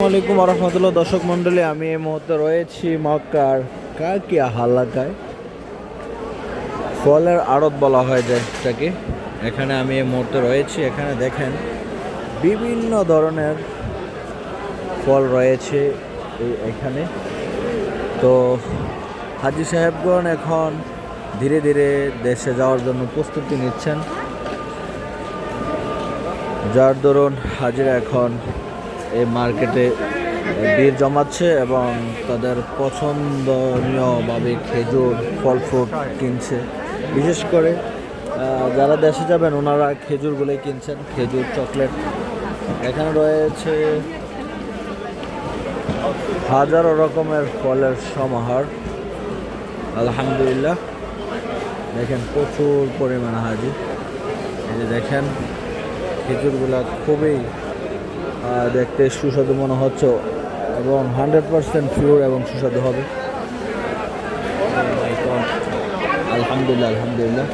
আসসালামাইকুম রহমতুল্লাহ দর্শক মন্ডলী আমি এই মুহূর্তে রয়েছি মক্কার কাকিয়া হালাকায় ফলের আড়ত বলা হয় যে এটাকে। এখানে আমি এই মুহূর্তে রয়েছি। এখানে দেখেন বিভিন্ন ধরনের ফল রয়েছে এই- এখানে। তো হাজি সাহেবগণ এখন ধীরে ধীরে দেশে যাওয়ার জন্য প্রস্তুতি নিচ্ছেন। যার দরুন হাজিরা এখন এই মার্কেটে ভিড় জমাচ্ছে এবং তাদের পছন্দনীয়ভাবে খেজুর ফল ফ্রুট কিনছে। বিশেষ করে যারা দেশে যাবেন, ওনারা খেজুরগুলোই কিনছেন, খেজুর, চকলেট। এখানে রয়েছে হাজারো রকমের ফলের সমাহার। আলহামদুলিল্লাহ। দেখেন, প্রচুর পরিমাণে হাজির। এই যে দেখেন, খেজুরগুলা খুবই দেখতে সুস্বাদু মনে হচ্ছে এবং হান্ড্রেড পার্সেন্ট পিওর এবং সুস্বাদু হবে. আলহামদুলিল্লাহ আলহামদুলিল্লাহ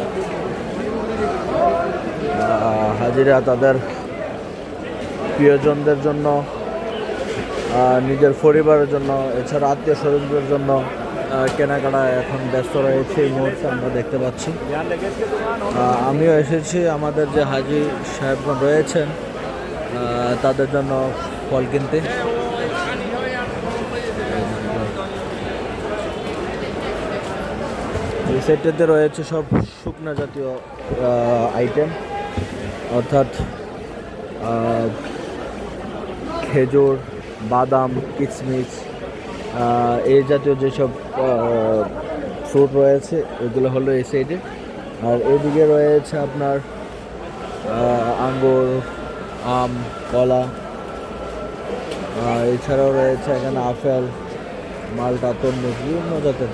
হাজিরা তাদের প্রিয়জনদের জন্য নিজের পরিবারের জন্য, এছাড়া আত্মীয় স্বজনদের জন্য কেনাকাটা এখন ব্যস্ত রয়েছে এই মুহূর্তে আমরা দেখতে পাচ্ছি আমিও এসেছি, আমাদের যে হাজি সাহেবগণ রয়েছেন তাদের জন্য ফল কিনতে। এই সেটটাতে রয়েছে সব শুকনো জাতীয় আইটেম অর্থাৎ খেজুর, বাদাম কিচমিচ এই জাতীয় যেসব ফ্রুট রয়েছে, এগুলো হলো এই সাইডে আর এদিকে রয়েছে আপনার আঙ্গুর আম, কলা এছাড়াও রয়েছে এখানে আপেল, মালটা, তরমুজ, বিভিন্ন জাতের।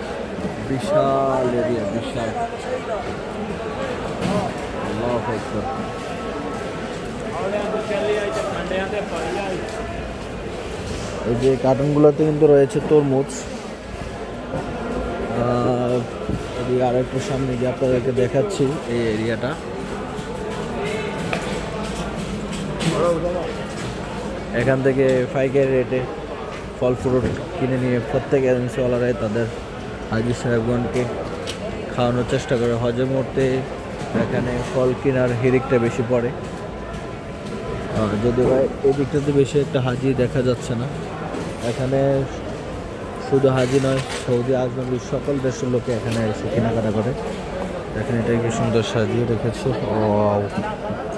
বিশাল এরিয়া বিশাল। এই যে কার্টুনগুলোতে কিন্তু রয়েছে তরমুজ। আর একটু সামনে গিয়ে আপনাদেরকে দেখাচ্ছি এই এরিয়াটা এখান থেকে পাইকারি রেটে ফল, ফ্রুট কিনে নিয়ে প্রত্যেক এজেন্সিওয়ালারাই তাদের হাজির সাহেবগণকে খাওয়ানোর চেষ্টা করে। হজের মুহূর্তে এখানে ফল কেনার হিরিকটা বেশি পড়ে। আর যদি বা এই দিকটাতে বেশি একটা হাজি দেখা যাচ্ছে না। এখানে শুধু হাজি নয়, সৌদি আজনবী সকল দেশের লোকে এখানে এসে কেনাকাটা করে। এখানে এটা কি সুন্দর সাজিয়ে রেখেছে। Wow!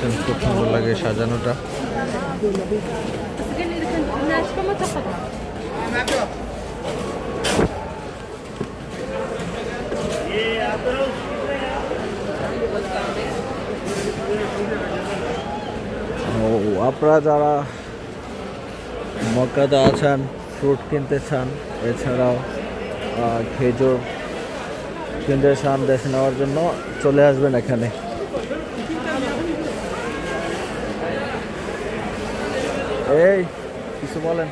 দেখছেন, খুব সুন্দর লাগে সাজানোটা। আপনারা যারা মক্কাতে আছেন, ফ্রুট কিনতে চান, এছাড়াও খেজুর কিনতে চান দেশে নেওয়ার জন্য চলে আসবেন এখানে। এই কিছু বলেন।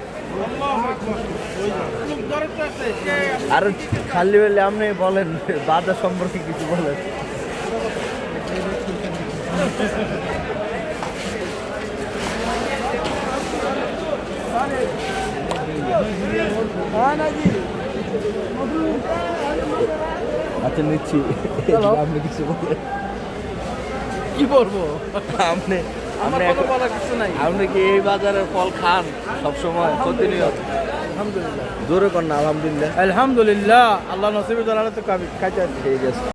আর খালি বলে আপনি বলেন বাজার সম্পর্কে কিছু বলেন। আচ্ছা নিচ্ছি। আপনি কিছু বলেন। কি করব? আপনি আপনি কিছু নাই। আপনি কি এই বাজারের ফল খান সবসময় প্রতিনিয়ত? আলহামদুলিল্লাহ। জোরে কর না আলহামদুলিল্লাহ। আলহামদুলিল্লাহ আল্লাহ নসিবুল্লাহ জানালে তো খাইতে ঠিক আছে।